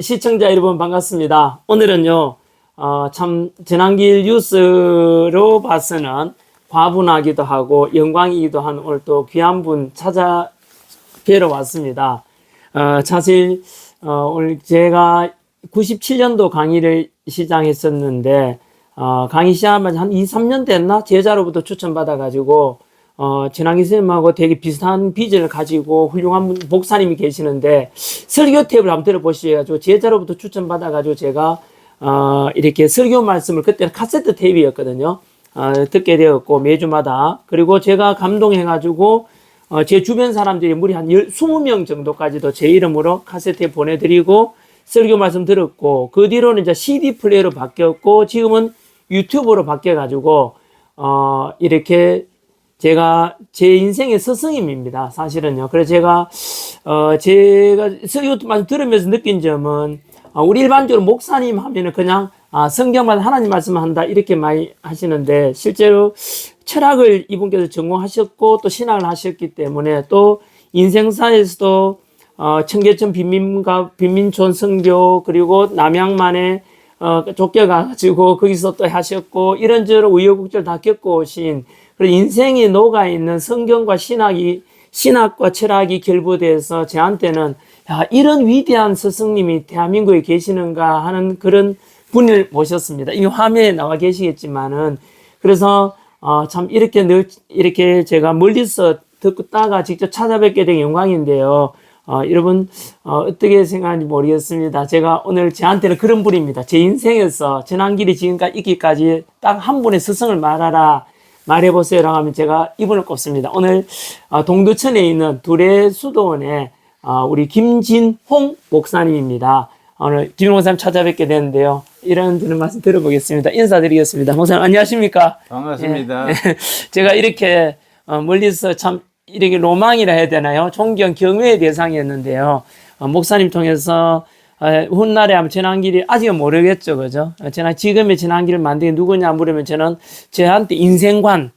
시청자 여러분 반갑습니다. 오늘은요, 어, 참, 전환길 뉴스로 봐서는 과분하기도 하고 영광이기도 한 오늘 또 귀한 분 찾아 뵈러 왔습니다. 어, 사실, 어, 오늘 제가 97년도 강의를 시작했었는데, 어, 강의 시작하면 한 2, 3년 됐나? 제자로부터 추천받아가지고, 어, 전환기 선생님하고 되게 비슷한 비전을 가지고 훌륭한 분- 목사님이 계시는데, 설교 탭을 한번 들어보시가지고, 제자로부터 추천받아가지고 제가, 어, 이렇게 설교 말씀을 그때는 카세트 탭이었거든요. 어, 듣게 되었고, 매주마다. 그리고 제가 감동해가지고, 어, 제 주변 사람들이 무리 한 20명 정도까지도 제 이름으로 카세트에 보내드리고, 설교 말씀 들었고, 그 뒤로는 이제 CD 플레이로 바뀌었고, 지금은 유튜브로 바뀌어가지고, 어, 이렇게 제가 제 인생의 스승님입니다. 사실은요. 그래서 제가, 어, 제가 설교 말씀 들으면서 느낀 점은, 어, 우리 일반적으로 목사님 하면은 그냥, 아, 성경만 하나님 말씀 한다. 이렇게 많이 하시는데, 실제로 철학을 이분께서 전공하셨고, 또 신학을 하셨기 때문에, 또 인생사에서도, 어, 청계천 빈민가, 빈민촌 선교, 그리고 남양만에, 어, 쫓겨가지고 거기서 또 하셨고, 이런저런 우여곡절 다 겪어오신, 그리고 인생이 녹아있는 성경과 신학이, 신학과 철학이 결부돼서 저한테는, 야, 이런 위대한 스승님이 대한민국에 계시는가 하는 그런 분을 모셨습니다. 이 화면에 나와 계시겠지만은, 그래서, 어, 참, 이렇게 늘, 이렇게 제가 멀리서 듣다가 직접 찾아뵙게 된 영광인데요. 어, 여러분, 어, 어떻게 생각하는지 모르겠습니다. 제가 오늘 저한테는 그런 분입니다. 제 인생에서 전환길이 지금까지 있기까지 딱 한 분의 스승을 말하라. 말해보세요. 라고 하면 제가 이분을 꼽습니다. 오늘, 어, 동두천에 있는 두레 수도원에, 어, 우리 김진홍 목사님입니다. 오늘 김진홍 목사님 찾아뵙게 되는데요. 이런 드는 말씀 들어보겠습니다. 인사드리겠습니다. 목사님, 안녕하십니까? 반갑습니다. 예, 제가 이렇게 어, 멀리서 참 이렇게 로망이라 해야 되나요? 존경 경외의 대상이었는데요. 어, 목사님 통해서 어, 훗날에 한번 전환길이 아직은 모르겠죠, 그죠? 어, 전환 지금의 전환길을 만든 게 누구냐 물으면 저는 저한테 인생관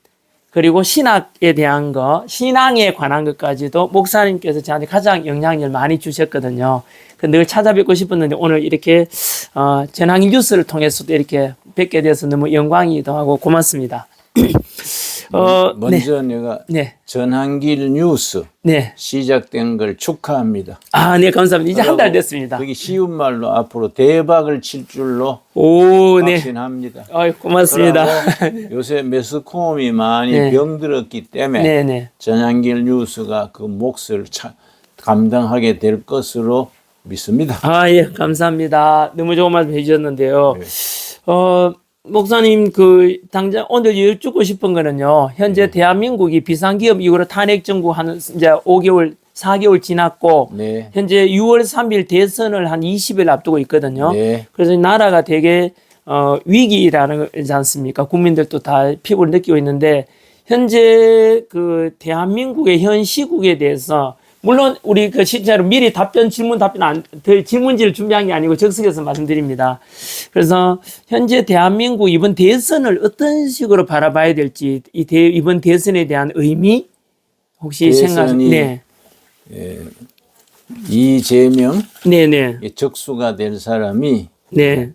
그리고 신학에 대한 거, 신앙에 관한 것까지도 목사님께서 저한테 가장 영향력을 많이 주셨거든요. 그늘 찾아뵙고 싶었는데 오늘 이렇게 어, 전환길 뉴스를 통해서도 이렇게 뵙게 돼서 너무 영광이기도 하고 고맙습니다. 어, 네, 먼저 내가 네, 전환길 뉴스 네. 시작된 걸 축하합니다. 아, 네, 감사합니다. 이제 한 달 됐습니다. 그게 쉬운 말로 앞으로 대박을 칠 줄로 오, 네. 확신합니다. 어이, 고맙습니다. 그리고 요새 매스컴이 많이 네. 병들었기 때문에 네, 네. 전환길 뉴스가 그 몫을 차, 감당하게 될 것으로 믿습니다. 아, 예, 감사합니다. 너무 좋은 말씀 해주셨는데요. 네. 어, 목사님, 그, 당장 오늘 여쭙고 싶은 거는요, 현재 네. 대한민국이 비상기업 이후로 탄핵 정부 하는 이제 5개월, 4개월 지났고, 네. 현재 6월 3일 대선을 한 20일 앞두고 있거든요. 네. 그래서 이 나라가 되게 어, 위기라는 거지 않습니까? 국민들도 다 피부를 느끼고 있는데 현재 그 대한민국의 현 시국에 대해서 물론 우리 그 실제로 미리 답변 질문 답변 안더 질문지를 준비한 게 아니고 적석에서 말씀드립니다. 그래서 현재 대한민국 이번 대선을 어떤 식으로 바라봐야 될지 이 대, 이번 대선에 대한 의미 혹시 생각 네. 이재명 네, 네. 적수가 될 사람이 네.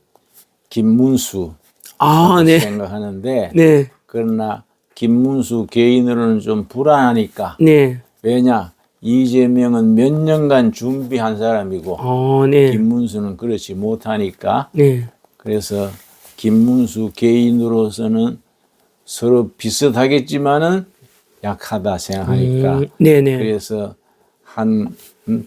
김문수 아, 네. 생각하는데 네. 그러나 김문수 개인으로는 좀 불안하니까 네. 왜냐 이재명은 몇 년간 준비한 사람이고 어, 네. 김문수는 그렇지 못하니까 네. 그래서 김문수 개인으로서는 서로 비슷하겠지만은 약하다 생각하니까 음, 네네. 그래서 한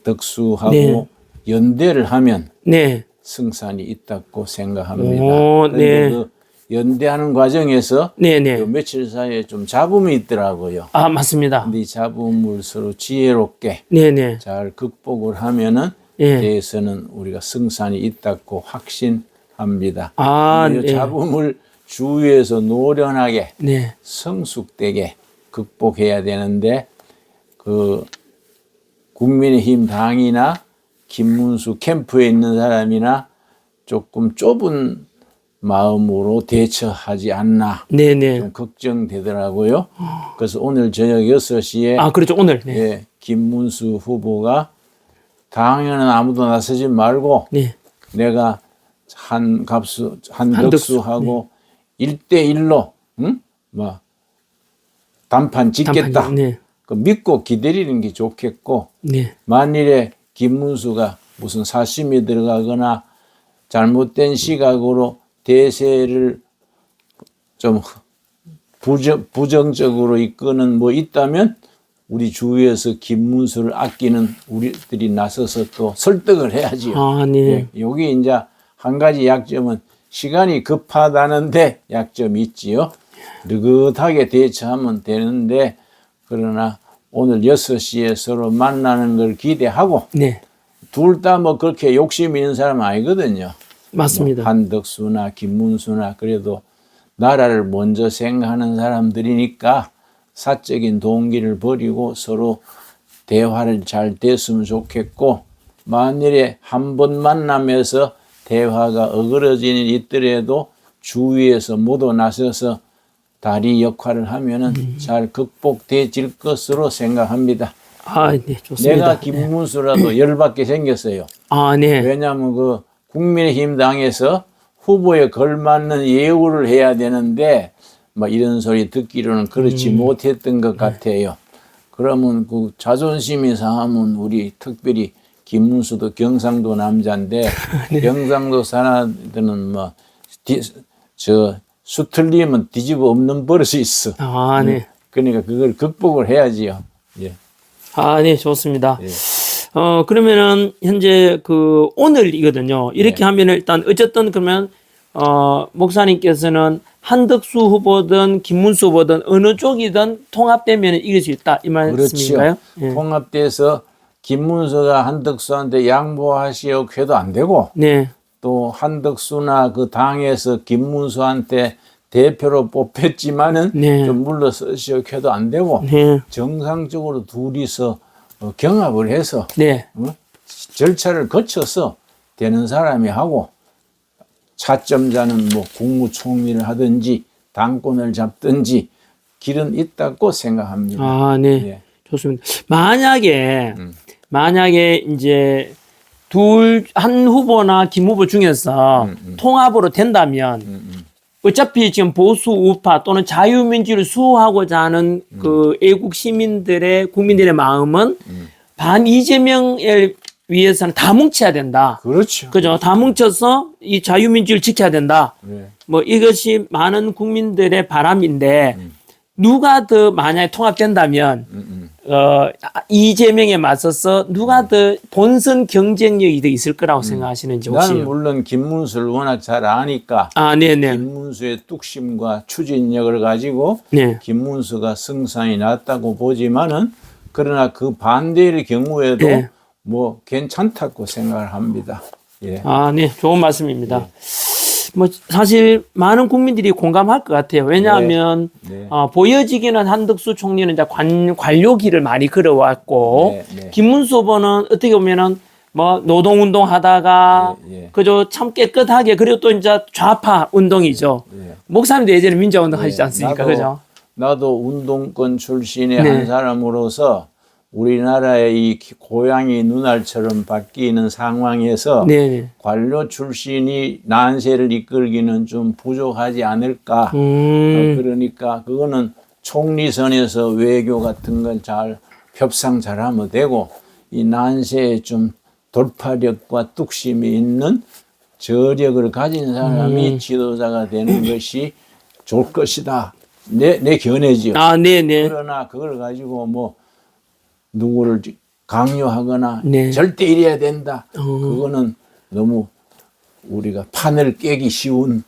덕수하고 네. 연대를 하면 네. 승산이 있다고 생각합니다. 오, 그런데 네. 그 연대하는 과정에서 네네. 요 며칠 사이에 좀 잡음이 있더라고요. 아, 맞습니다. 근데 이 잡음을 서로 지혜롭게 네네. 잘 극복을 하면은 예. 대해서는 우리가 승산이 있다고 확신합니다. 아, 이 네. 잡음을 주위에서 노련하게 네. 성숙되게 극복해야 되는데 그 국민의힘 당이나 김문수 캠프에 있는 사람이나 조금 좁은 마음으로 대처하지 않나 네네. 좀 걱정되더라고요. 그래서 오늘 저녁 6시에 아, 그렇죠. 오늘. 네. 예, 김문수 후보가 당에는 아무도 나서지 말고 네. 내가 한갑수 한덕수, 한덕수하고 일 1대1로 응? 뭐 단판 짓겠다. 단판, 네. 그 믿고 기다리는 게 좋겠고 네. 만일에 김문수가 무슨 사심이 들어가거나 잘못된 시각으로 대세를 좀 부정, 부정적으로 이끄는 뭐 있다면 우리 주위에서 김문수를 아끼는 우리들이 나서서 또 설득을 해야지요. 아, 네. 예, 여기 이제 한 가지 약점은 시간이 급하다는데 약점이 있지요. 느긋하게 대처하면 되는데 그러나 오늘 6시에 서로 만나는 걸 기대하고 네. 둘다 뭐 그렇게 욕심 있는 사람 아니거든요. 맞습니다. 뭐 한덕수나 김문수나 그래도 나라를 먼저 생각하는 사람들이니까 사적인 동기를 버리고 서로 대화를 잘 됐으면 좋겠고 만일에 한 번 만나면서 대화가 어그러지는 있더라도 주위에서 모두 나서서 다리 역할을 하면은 음. 잘 극복되질 것으로 생각합니다. 아, 네. 좋습니다. 내가 김문수라도 열받게 생겼어요. 아, 네. 왜냐하면 그 국민의힘 당에서 후보에 걸맞는 예우를 해야 되는데 뭐 이런 소리 듣기로는 그렇지 음. 못했던 네. 것 같아요. 그러면 그 자존심이 상하면 우리 특별히 김문수도 경상도 남자인데 네. 경상도 사람들은 뭐 저 수틀리면 뒤집어 없는 버릇이 있어. 아, 네. 그러니까 그걸 극복을 해야지요. 예. 아, 네. 좋습니다. 예. 어, 그러면은, 현재 그, 오늘이거든요. 이렇게 네. 하면 일단, 어쨌든 그러면, 어, 목사님께서는 한덕수 후보든 김문수 후보든 어느 쪽이든 통합되면 이길 수 있다. 이 말씀인가요? 그렇죠. 예. 통합돼서 김문수가 한덕수한테 양보하시오 해도 안 되고 네. 또 한덕수나 그 당에서 김문수한테 대표로 뽑혔지만은 네. 좀 물러서시오 해도 안 되고 네. 정상적으로 둘이서 어, 경합을 해서 네. 어? 절차를 거쳐서 되는 사람이 하고 차점자는 뭐 국무총리를 하든지 당권을 잡든지 길은 있다고 생각합니다. 아, 네. 예. 좋습니다. 만약에, 음. 만약에 이제 둘, 한 후보나 김 후보 중에서 음, 통합으로 된다면 어차피 지금 보수 우파 또는 자유민주를 수호하고자 하는 음. 그 애국 시민들의 국민들의 마음은 반 이재명을 위해서는 다 뭉쳐야 된다. 그렇죠. 그죠? 다 뭉쳐서 이 자유민주를 지켜야 된다. 네. 뭐 이것이 많은 국민들의 바람인데 음. 누가 더 만약에 통합된다면 어 이재명에 맞서서 누가 더 본선 경쟁력이 더 있을 거라고 생각하시는지 혹시 음. 나는 물론 김문수를 워낙 잘 아니까 아 네네 김문수의 뚝심과 추진력을 가지고 네. 김문수가 승산이 났다고 보지만은 그러나 그 반대의 경우에도 네. 뭐 괜찮다고 생각을 합니다. 예. 아, 네. 좋은 말씀입니다. 뭐 사실 많은 국민들이 공감할 것 같아요. 왜냐하면 네. 어, 보여지기는 한덕수 총리는 이제 관, 관료기를 많이 걸어왔고 네, 네. 김문수 후보는 어떻게 보면은 뭐 노동운동 하다가 예, 예. 그저 참 깨끗하게 그리고 또 이제 좌파 운동이죠. 예. 목사님도 예전에 민주운동 하시지 예, 않습니까? 나도, 그죠? 나도 운동권 출신의 네. 한 사람으로서 우리나라의 이 고양이 눈알처럼 바뀌는 상황에서 네. 관료 출신이 난세를 이끌기는 좀 부족하지 않을까. 음, 어, 그러니까 그거는 총리선에서 외교 같은 걸 잘 협상 잘하면 되고 이 난세에 좀 돌파력과 뚝심이 있는 저력을 가진 사람이 음. 지도자가 되는 것이 좋을 것이다. 내, 내 견해지요. 아, 네, 네. 그러나 그걸 가지고 뭐 누구를 강요하거나 네. 절대 이래야 된다. 어. 그거는 너무 우리가 판을 깨기 쉬운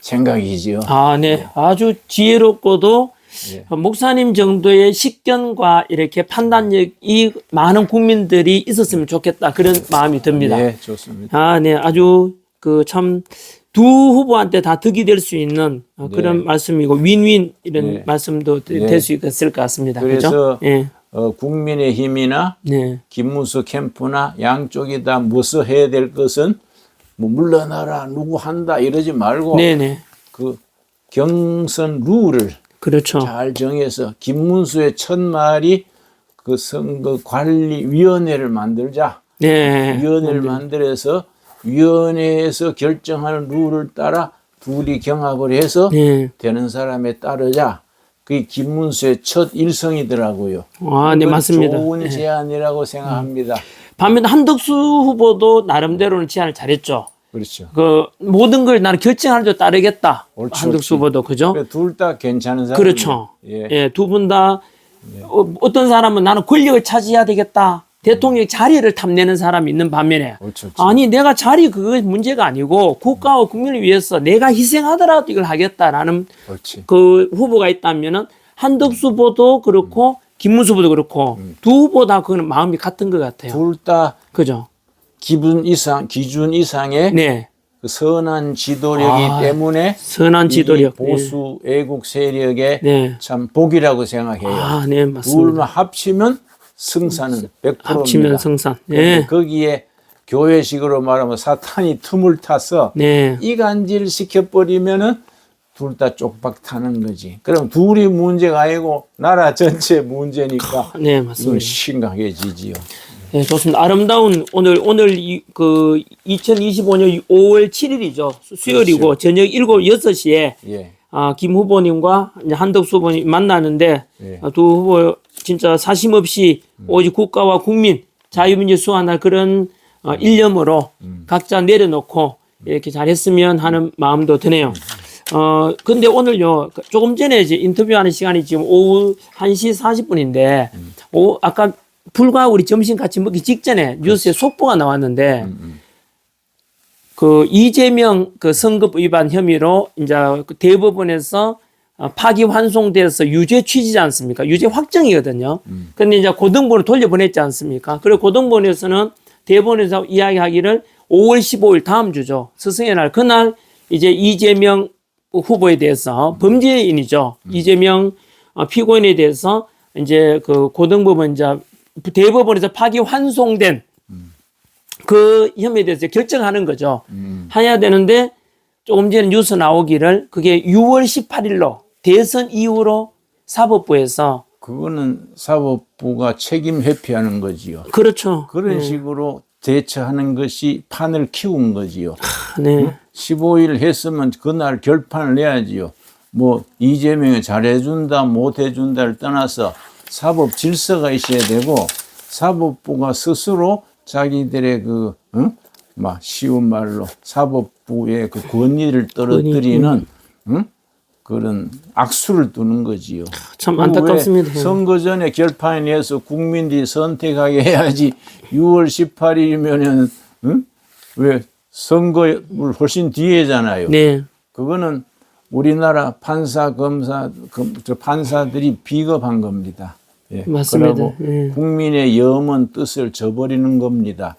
생각이지요. 아, 네. 아주 지혜롭고도 예. 목사님 정도의 식견과 이렇게 판단력이 많은 국민들이 있었으면 좋겠다. 그런 마음이 듭니다. 네, 좋습니다. 아, 네. 아주 그 참 두 후보한테 다 득이 될 수 있는 어, 그런 네. 말씀이고 윈윈 이런 네. 말씀도 네. 될수 있을 것 같습니다. 그래서 그죠? 예. 어, 국민의힘이나 네. 김문수 캠프나 양쪽이 다 무서 해야 될 것은 뭐 물러나라 누구 한다 이러지 말고 네, 네. 그 경선 룰을 그렇죠. 잘 정해서 김문수의 첫 말이 그 선거 관리 위원회를 만들자. 네. 위원회를 만들어서 위원회에서 결정하는 룰을 따라 둘이 경합을 해서 네. 되는 사람에 따르자 그게 김문수의 첫 일성이더라고요. 아, 네, 맞습니다. 좋은 네. 제안이라고 생각합니다. 반면 한덕수 후보도 나름대로는 제안을 잘했죠. 그렇죠. 그 모든 걸 나는 결정하는 데 따르겠다. 옳지, 한덕수. 후보도 그죠? 둘 다 괜찮은 사람. 그렇죠. 예. 예, 두 분 다 어, 어떤 사람은 나는 권력을 차지해야 되겠다. 대통령 자리를 탐내는 사람이 있는 반면에 옳지, 옳지. 아니 내가 자리 그거 문제가 아니고 국가와 국민을 위해서 내가 희생하더라도 이걸 하겠다라는 옳지. 그 후보가 있다면은 한덕수 후보도 그렇고 김문수 후보도 그렇고 두 후보 다 그거는 마음이 같은 것 같아요. 둘 다 그죠? 기분 이상, 기준 이상의 네. 그 선한 지도력이 아, 때문에 선한 지도력. 이 보수 애국 세력의 네. 참 복이라고 생각해요. 아, 네, 맞습니다. 둘만 합치면 승산은 100%입니다. 합치면 성산. 근데 네. 거기에 교회식으로 말하면 사탄이 틈을 타서 네. 이간질 시켜버리면은 둘 다 쪽박 타는 거지. 그럼 둘이 문제가 아니고 나라 전체 문제니까 네, 맞습니다. 심각해지지요. 네, 좋습니다. 아름다운 오늘 오늘 이, 그 2025년 5월 7일이죠. 수요일이고 저녁 7, 6시에 예. 아, 김 후보님과 한덕수 후보님 만나는데 예. 아, 두 후보 진짜 사심 없이 오직 국가와 국민 자유민주 수환할 그런 어, 일념으로 각자 내려놓고 이렇게 잘했으면 하는 마음도 드네요. 어 근데 오늘요 조금 전에 이제 인터뷰하는 시간이 지금 오후 1시 40분인데 오 아까 불과 우리 점심 같이 먹기 직전에 뉴스에 속보가 나왔는데 그 이재명 그 선급 위반 혐의로 이제 그 대법원에서 어, 파기 환송돼서 유죄 취지지 않습니까? 유죄 확정이거든요. 근데 이제 고등부로 돌려보냈지 않습니까? 그리고 고등부에서는 대법원에서 이야기하기를 5월 15일 다음 주죠. 스승의 날 그날 이제 이재명 후보에 대해서 범죄인이죠. 이재명 어, 피고인에 대해서 이제 그 고등법원 이제 대법원에서 파기 환송된 그 혐의에 대해서 결정하는 거죠. 해야 되는데 조금 전에 뉴스 나오기를 그게 6월 18일로 대선 이후로 사법부에서 그거는 사법부가 책임 회피하는 거지요. 그렇죠. 그런 식으로 대처하는 것이 판을 키운 거지요. 네. 15일 했으면 그날 결판을 내야지요. 뭐 이재명이 잘해준다 못해준다를 떠나서 사법 질서가 있어야 되고 사법부가 스스로 자기들의 그, 응? 막 쉬운 말로 사법부의 그 권위를 떨어뜨리는 응? 그런 악수를 두는 거지요. 참 그거 안타깝습니다. 왜 선거 전에 결판이 내서 국민들이 선택하게 해야지 6월 18일이면은 응? 왜 선거를 훨씬 뒤에잖아요. 네. 그거는 우리나라 판사 검사 검, 저 판사들이 비겁한 겁니다. 예. 맞습니다. 예. 국민의 염원 뜻을 저버리는 겁니다.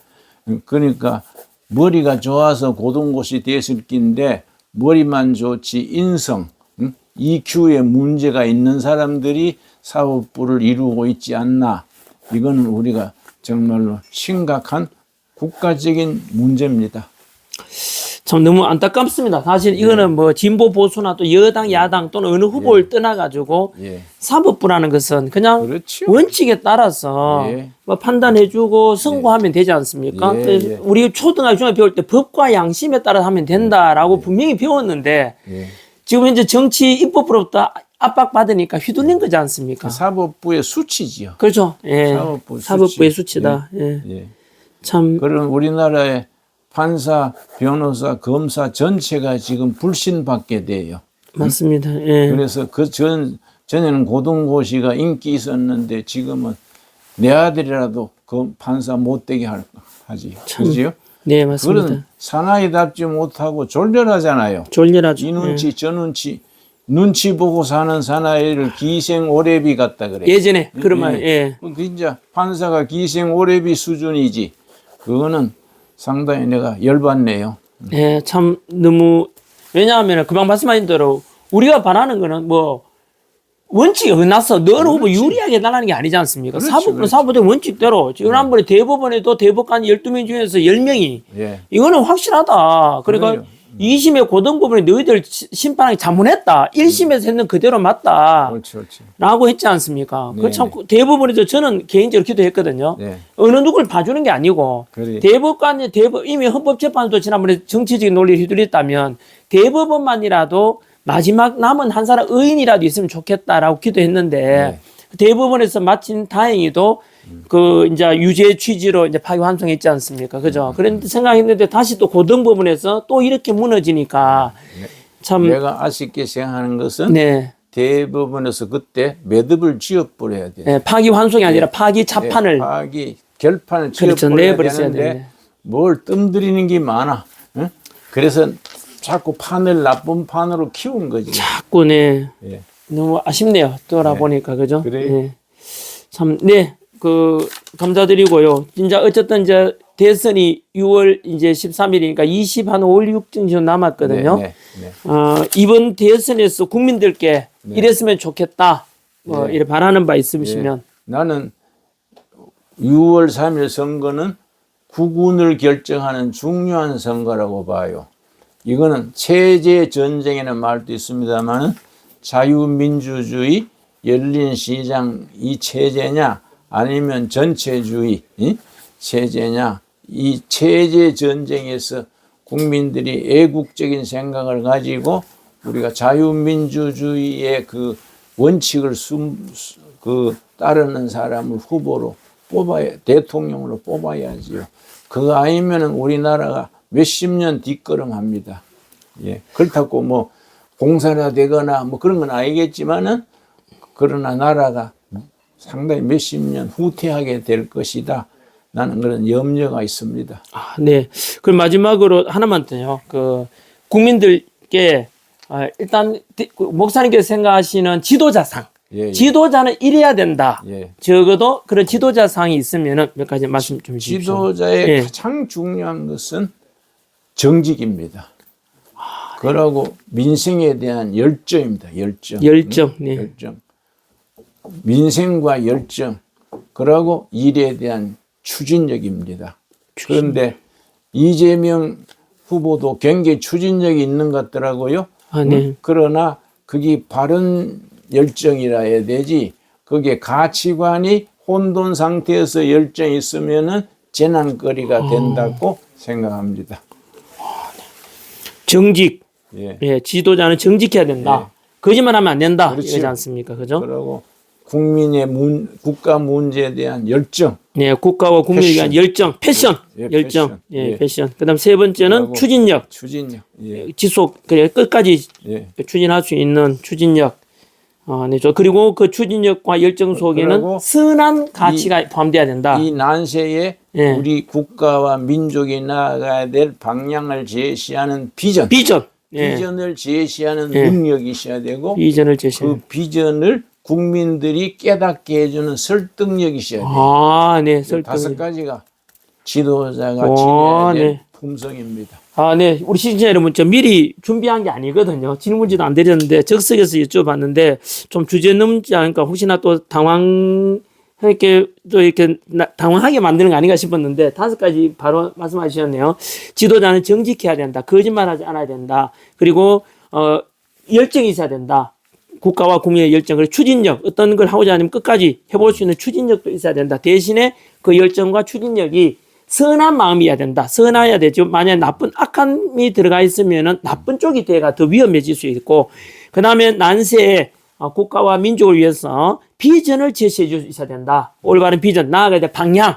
그러니까 머리가 좋아서 고등고시 됐을 낀데 머리만 좋지 인성, 응? EQ에 문제가 있는 사람들이 사법부를 이루고 있지 않나. 이거는 우리가 정말로 심각한 국가적인 문제입니다. 참 너무 안타깝습니다. 사실 이거는 뭐 진보 보수나 또 여당 야당 또는 어느 후보를 떠나가지고 예. 사법부라는 것은 그냥 그렇죠. 원칙에 따라서 예. 뭐 판단해주고 선고하면 되지 않습니까? 예, 예. 우리 초등학교 중학교 배울 때 법과 양심에 따라 하면 된다라고 분명히 배웠는데 예. 지금 현재 정치 입법으로부터 압박받으니까 휘둘린 거지 않습니까? 사법부의 수치지요. 그렇죠. 예. 사법부 수치. 사법부의 수치다. 예. 예. 참 그런 우리나라의 판사, 변호사, 검사 전체가 지금 불신받게 돼요. 맞습니다. 예. 그래서 그 전, 전에는 고등고시가 인기 있었는데 지금은 내 아들이라도 그 판사 못되게 할, 하지. 그지요? 네, 맞습니다. 그런 사나이답지 못하고 졸렬하잖아요. 졸렬하죠. 이 눈치, 저 눈치, 눈치 보고 사는 사나이를 기생 오래비 같다 그래. 예. 예전에 그런 말, 예. 그 진짜 판사가 기생 오래비 수준이지. 그거는 상당히 내가 열받네요. 예, 참 너무 왜냐하면 금방 말씀하신 대로 우리가 바라는 거는 뭐 원칙이 어긋났어. 너는 후보 유리하게 달라는 게 아니지 않습니까? 그렇지, 그렇지. 사법의 원칙대로 지난번에 대법원에도 대법관 12명 중에서 10명이 예. 이거는 확실하다. 그러니까 그래요. 2심의 고등 부분에 너희들 시- 심판하기 잘못했다. 1심에서 했는 그대로 맞다. 그렇죠, 그렇죠. 라고 했지 않습니까? 네, 그참 대부분에서 저는 개인적으로 기도했거든요. 네. 어느 누구를 봐주는 게 아니고 그래. 대법관이 대법 이미 헌법재판도 지난번에 정치적인 논리를 휘둘렸다면 대법원만이라도 마지막 남은 한 사람 의인이라도 있으면 좋겠다라고 기도했는데 대법원에서 마침 다행히도 그 이제 유죄 취지로 이제 파기 환송했지 않습니까? 그죠? 그런데 생각했는데 다시 또 고등 법원에서 또 이렇게 무너지니까 참 내가 아쉽게 생각하는 것은 네. 대법원에서 그때 매듭을 지어버려야 돼. 네, 파기 환송이 아니라 파기 자판을 파기 결판을 그렇죠. 내버렸어야 되는데 되는데. 뭘 뜸들이는 게 많아. 응? 그래서 자꾸 판을 나쁜 판으로 키운 거지. 자꾸 네. 예. 너무 아쉽네요. 돌아보니까 그죠? 그래요. 예. 참, 네, 그 감사드리고요. 진짜 어쨌든 이제 대선이 6월 이제 13일이니까 20 한 5, 6쯤 남았거든요. 네, 네, 네. 어, 이번 대선에서 국민들께 이랬으면 좋겠다. 뭐 네. 이래 바라는 바 있으시면 나는 6월 3일 선거는 국운을 결정하는 중요한 선거라고 봐요. 이거는 체제 전쟁이라는 말도 있습니다만은 자유민주주의, 열린 시장 이 체제냐 아니면 전체주의 이 체제냐 이 체제 전쟁에서 국민들이 애국적인 생각을 가지고 우리가 자유민주주의의 그 원칙을 숨, 그 따르는 사람을 후보로 뽑아야 대통령으로 뽑아야지요. 그거 아니면은 우리나라가 몇십 년 뒷걸음합니다. 예. 그렇다고 뭐 공사가 되거나 뭐 그런 건 아니겠지만은 그러나 나라가 상당히 몇십 년 후퇴하게 될 것이다. 나는 그런 염려가 있습니다. 아, 네. 그럼 마지막으로 하나만 더요. 그 국민들께 아, 일단 디- 그 목사님께서 생각하시는 지도자상. 예, 예. 지도자는 이래야 된다. 예. 적어도 그런 지도자상이 있으면은 몇 가지 말씀 좀 주십시오. 지도자의 예. 가장 중요한 것은 정직입니다. 그러고 민생에 대한 열정입니다. 열정. 열정. 네. 열정. 민생과 열정. 그러고 일에 대한 추진력입니다. 그런데 이재명 후보도 굉장히 추진력이 있는 것 같더라고요. 아, 네. 음, 그러나 그게 바른 열정이라 해야 되지. 그게 가치관이 혼돈 상태에서 열정이 있으면은 재난거리가 된다고 생각합니다. 정직. 예. 예, 지도자는 정직해야 된다. 거짓말하면 안 된다. 그렇죠. 이러지 않습니까? 그죠? 그리고 국민의 문, 국가 문제에 대한 열정. 네, 국가와 위한 패션. 열정, 패션, 예, 열정, 패션. 예, 예. 패션. 그다음 세 번째는 추진력, 추진력. 예. 지속, 그래 끝까지 예. 추진할 수 있는 추진력. 아, 네, 저 그리고 그 추진력과 열정 속에는 선한 가치가 포함돼야 된다. 이 난세에 예. 우리 국가와 민족이 나아가야 될 방향을 제시하는 비전. 비전, 예, 비전을 제시하는 예. 능력이 있어야 되고 비전을 제시해. 그 비전을 국민들이 깨닫게 해주는 설득력이 있어야 돼요. 아, 네, 다섯 설득. 가지가 지도자가 오, 지녀야 될 네. 품성입니다. 아, 네. 우리 시청자 여러분, 저 미리 준비한 게 아니거든요. 질문지도 안 드렸는데, 적석에서 여쭤봤는데, 좀 주제 넘지 않을까, 혹시나 또 당황, 이렇게, 또 이렇게, 나- 당황하게 만드는 거 아닌가 싶었는데, 다섯 가지 바로 말씀하셨네요. 지도자는 정직해야 된다. 거짓말하지 않아야 된다. 그리고, 어, 열정이 있어야 된다. 국가와 국민의 열정, 그리고 추진력, 어떤 걸 하고자 하면 끝까지 해볼 수 있는 추진력도 있어야 된다. 대신에 그 열정과 추진력이 선한 마음이어야 된다. 선해야 되죠. 만약 나쁜 악함이 들어가 있으면은 나쁜 쪽이 돼가 더 위험해질 수 있고, 그 다음에 난세에 어, 국가와 민족을 위해서 비전을 제시해 줄수 있어야 된다. 올바른 비전, 나아가야 될 방향,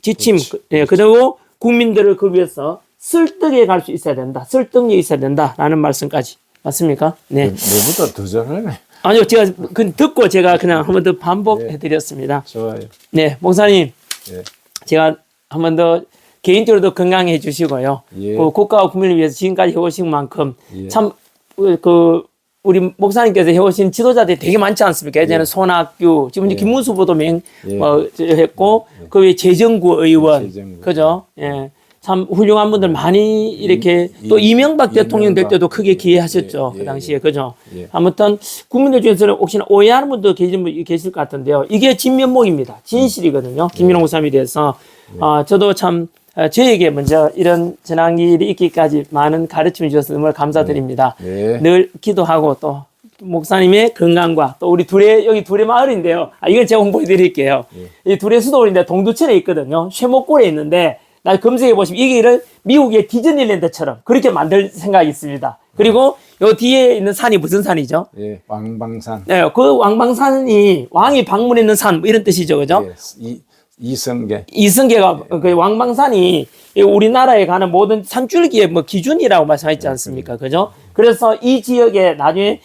지침, 그, 예, 그리고 국민들을 그 위해서 설득해 갈수 있어야 된다. 설득력이 있어야 된다라는 말씀까지. 맞습니까? 네. 내보다 더 잘하네. 아니요, 제가 그 듣고 제가 그냥 한 번 더 반복해 드렸습니다. 좋아요. 네, 목사님, 예. 제가 한 번 더 개인적으로도 건강해 주시고요. 예. 그 국가와 국민을 위해서 지금까지 해오신 만큼 예. 참그 우리 목사님께서 해오신 지도자들이 되게 많지 않습니까? 예전에 손학규, 지금 이제 김문수 후보도 맹 예. 어, 저 했고 그 외에 재정구 의원, 재정구. 그죠? 예. 참 훌륭한 분들 많이 이렇게 이- 또 이명박. 대통령 될 때도 크게 기회하셨죠. 예, 그 예, 당시에. 그죠? 예. 아무튼 국민들 중에서는 혹시나 오해하는 분도 계신 분 계실 것 같은데요. 이게 진면목입니다. 진실이거든요. 김민호 목사님에 대해서. 아, 저도 참 어, 저에게 먼저 이런 전환길이 있기까지 많은 가르침을 주셔서 정말 감사드립니다. 네. 늘 기도하고 또 목사님의 건강과 또 우리 둘의 여기 둘의 마을인데요. 아 이건 제가 홍보해 드릴게요. 이 둘의 수도원인데 동두천에 있거든요. 쇠목골에 있는데 날 검색해 보시면 이 길을 미국의 디즈니랜드처럼 그렇게 만들 생각이 있습니다. 그리고 요 뒤에 있는 산이 무슨 산이죠? 예, 왕방산. 네, 그 왕방산이 왕이 방문했는 산, 뭐 이런 뜻이죠, 그죠? 예, 이, 이성계. 이승계가 그 왕방산이 이 우리나라에 가는 모든 산줄기의 뭐 기준이라고 말씀하셨지 않습니까? 그죠? 그래서 이 지역에 나중에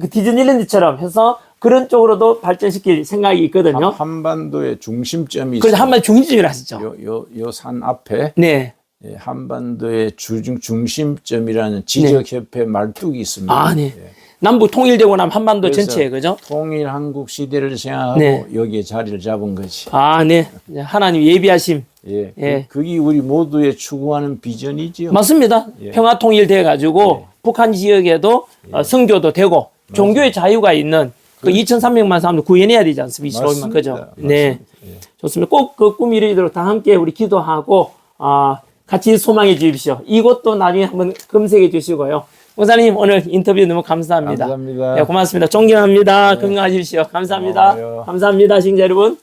그 디즈니랜드처럼 해서 그런 쪽으로도 발전시킬 생각이 있거든요. 한 반도의 중심점이 그래서 한번 중심이라 하시죠. 요, 요, 요 산 앞에 네. 예, 한반도의 주중 중심점이라는 지적협회 말뚝이 있습니다. 아, 네. 예. 남북 통일되고 나면 한반도 전체에, 그죠? 통일 한국 시대를 생각하고 네. 여기에 자리를 잡은 거지. 아, 네. 하나님 예비하심. 예, 예. 그, 그게 우리 모두의 추구하는 비전이지요. 맞습니다. 예. 평화 통일돼 가지고 북한 지역에도 어, 성교도 되고 종교의 자유가 있는 그 2,300만 사람들 구현해야 되지 않습니까? 25만 맞습니다. 그죠? 맞습니다. 네. 좋습니다. 꼭 그 꿈이 이루도록 다 함께 우리 기도하고 아 같이 소망해 주십시오. 이것도 나중에 한번 검색해 주시고요. 목사님 오늘 인터뷰 너무 감사합니다. 감사합니다. 네, 고맙습니다. 존경합니다. 건강하십시오. 감사합니다. 고마워요. 감사합니다. 시청자 여러분.